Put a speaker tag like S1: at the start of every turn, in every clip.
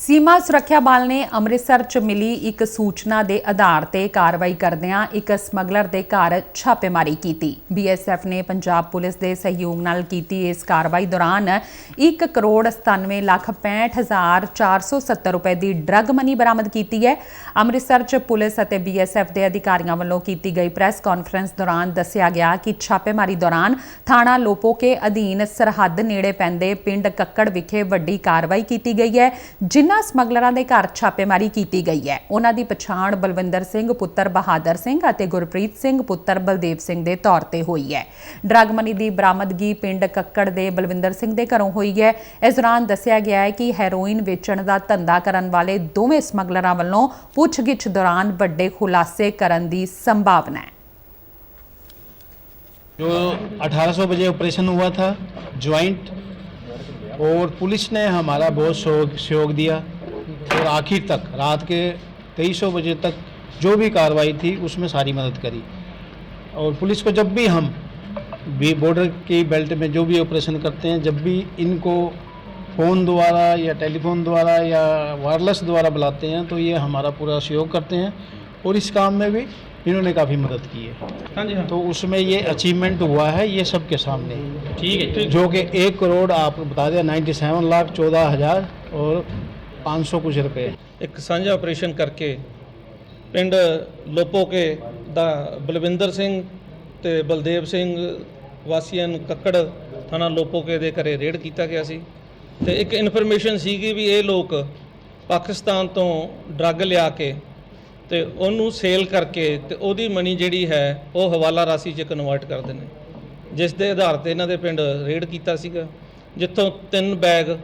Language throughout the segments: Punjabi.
S1: ਸੀਮਾ ਸੁਰੱਖਿਆ ਬਲ ਨੇ ਅੰਮ੍ਰਿਤਸਰ 'ਚ ਮਿਲੀ ਇੱਕ ਸੂਚਨਾ ਦੇ ਆਧਾਰ ਤੇ ਕਾਰਵਾਈ ਕਰਦਿਆਂ ਇੱਕ ਸਮਗਲਰ ਦੇ ਘਰ ਛਾਪੇਮਾਰੀ ਕੀਤੀ। ਬੀਐਸਐਫ ਨੇ ਪੰਜਾਬ ਪੁਲਿਸ ਦੇ ਸਹਿਯੋਗ ਨਾਲ ਕੀਤੀ ਇਸ ਕਾਰਵਾਈ ਦੌਰਾਨ 1 ਕਰੋੜ 97 ਲੱਖ 65 ਹਜ਼ਾਰ 470 ਰੁਪਏ ਦੀ ਡਰੱਗ ਮਨੀ ਬਰਾਮਦ ਕੀਤੀ ਹੈ। ਅੰਮ੍ਰਿਤਸਰ 'ਚ ਪੁਲਿਸ ਅਤੇ ਬੀਐਸਐਫ ਦੇ ਅਧਿਕਾਰੀਆਂ ਵੱਲੋਂ ਕੀਤੀ ਗਈ ਪ੍ਰੈਸ ਕਾਨਫਰੰਸ ਦੌਰਾਨ ਦੱਸਿਆ ਗਿਆ ਕਿ ਛਾਪੇਮਾਰੀ ਦੌਰਾਨ ਥਾਣਾ ਲੋਪੋਕੇ ਅਧੀਨ ਸਰਹੱਦ ਨੇੜੇ ਪੈਂਦੇ ਪਿੰਡ ਕੱਕੜ ਵਿਖੇ ਵੱਡੀ ਕਾਰਵਾਈ ਕੀਤੀ ਗਈ ਹੈ, ਜਿਨ ਜਿਨ੍ਹਾਂ ਸਮਗਲਰਾਂ ਦੇ ਘਰ ਛਾਪੇਮਾਰੀ ਕੀਤੀ ਗਈ ਹੈ ਉਹਨਾਂ ਦੀ ਪਛਾਣ ਬਲਵਿੰਦਰ ਸਿੰਘ ਪੁੱਤਰ ਬਹਾਦਰ ਸਿੰਘ ਅਤੇ ਗੁਰਪ੍ਰੀਤ ਸਿੰਘ ਪੁੱਤਰ ਬਲਦੇਵ ਸਿੰਘ ਦੇ ਤੌਰ ਤੇ ਹੋਈ ਹੈ ਡਰੱਗ ਮਨੀ ਦੀ ਬਰਾਮਦਗੀ ਪਿੰਡ ਕੱਕੜ ਦੇ ਬਲਵਿੰਦਰ ਸਿੰਘ ਦੇ ਘਰੋਂ ਹੋਈ ਹੈ ਇਸ ਦੌਰਾਨ ਦੱਸਿਆ ਗਿਆ ਹੈ ਕਿ ਹੈਰੋਇਨ ਵੇਚਣ ਦਾ ਧੰਦਾ ਕਰਨ ਵਾਲੇ ਦੋਵੇਂ ਸਮਗਲਰਾਂ ਵੱਲੋਂ ਪੁੱਛਗਿੱਛ ਦੌਰਾਨ ਵੱਡੇ ਖੁਲਾਸੇ ਕਰਨ ਦੀ ਸੰਭਾਵਨਾ ਹੈ
S2: जो 1800 बजे ऑपरेशन हुआ था ज्वाइंट और पुलिस ने हमारा बहुत सहयोग दिया। और आखिर तक, रात के तेईस बजे तक जो भी कार्रवाई थी, उसमें सारी मदद करी। और पुलिस को जब भी हम भी बॉर्डर की बेल्ट में जो भी ऑपरेशन करते हैं, जब भी इनको फ़ोन द्वारा या टेलीफोन द्वारा या वायरलेस द्वारा बुलाते हैं तो ये हमारा पूरा सहयोग करते हैं। और इस काम में भी इन्होंने काफ़ी मदद की है
S3: हाँ जी हाँ
S2: तो उसमें ये अचीवमेंट हुआ है ये सबके सामने
S3: ठीक है ठीक
S2: जो कि एक करोड़ आप बता दें नाइन्टी सेवन लाख चौदह हज़ार और पाँच सौ कुछ रुपये
S3: ਇੱਕ ਸਾਂਝਾ ਆਪਰੇਸ਼ਨ ਕਰਕੇ ਪਿੰਡ ਲੋਪੋਕੇ ਦਾ ਬਲਵਿੰਦਰ ਸਿੰਘ ਤੇ ਬਲਦੇਵ ਸਿੰਘ ਵਾਸੀਆਂ ਨੂੰ ਕੱਕੜ ਥਾਣਾ ਲੋਪੋਕੇ ਦੇ ਘਰੇ ਰੇਡ ਕੀਤਾ ਗਿਆ ਸੀ ਤੇ ਇੱਕ ਇਨਫੋਰਮੇਸ਼ਨ ਸੀਗੀ ਵੀ ਇਹ ਲੋਕ ਪਾਕਿਸਤਾਨ ਤੋਂ ਡਰੱਗ ਲਿਆ ਕੇ ਤੇ ਉਹਨੂੰ ਸੇਲ ਕਰਕੇ ਤੇ ਉਹਦੀ ਮਨੀ ਜਿਹੜੀ ਹੈ, ਉਹ ਹਵਾਲਾ ਰਾਸ਼ੀ 'ਚ ਕਨਵਰਟ ਕਰਦੇ ਨੇ। ਜਿਸ ਦੇ ਆਧਾਰ ਤੇ ਇਹਨਾਂ ਦੇ ਪਿੰਡ ਰੇਡ ਕੀਤਾ ਸੀਗਾ, ਜਿੱਥੋਂ ਤਿੰਨ ਬੈਗ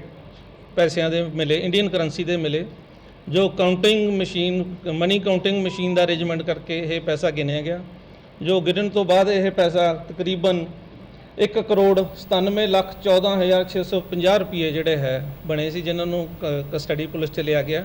S3: ਪੈਸਿਆਂ ਦੇ ਮਿਲੇ ਇੰਡੀਅਨ ਕਰੰਸੀ ਦੇ ਮਿਲੇ, ਜੋ counting machine money counting machine ਦਾ ਅਰੇਂਜਮੈਂਟ ਕਰਕੇ ਇਹ ਪੈਸਾ ਗਿਣਿਆ ਗਿਆ। ਜੋ ਗਿਣਨ ਤੋਂ ਬਾਅਦ ਇਹ ਪੈਸਾ ਤਕਰੀਬਨ 1 ਕਰੋੜ 97 ਲੱਖ 14650 ਰੁਪਏ ਜਿਹੜੇ ਹੈ, ਬਣੇ ਸੀ, ਜਿਨ੍ਹਾਂ ਨੂੰ ਕਸਟਡੀ ਪੁਲਿਸ ਚ ਲਿਆ ਗਿਆ।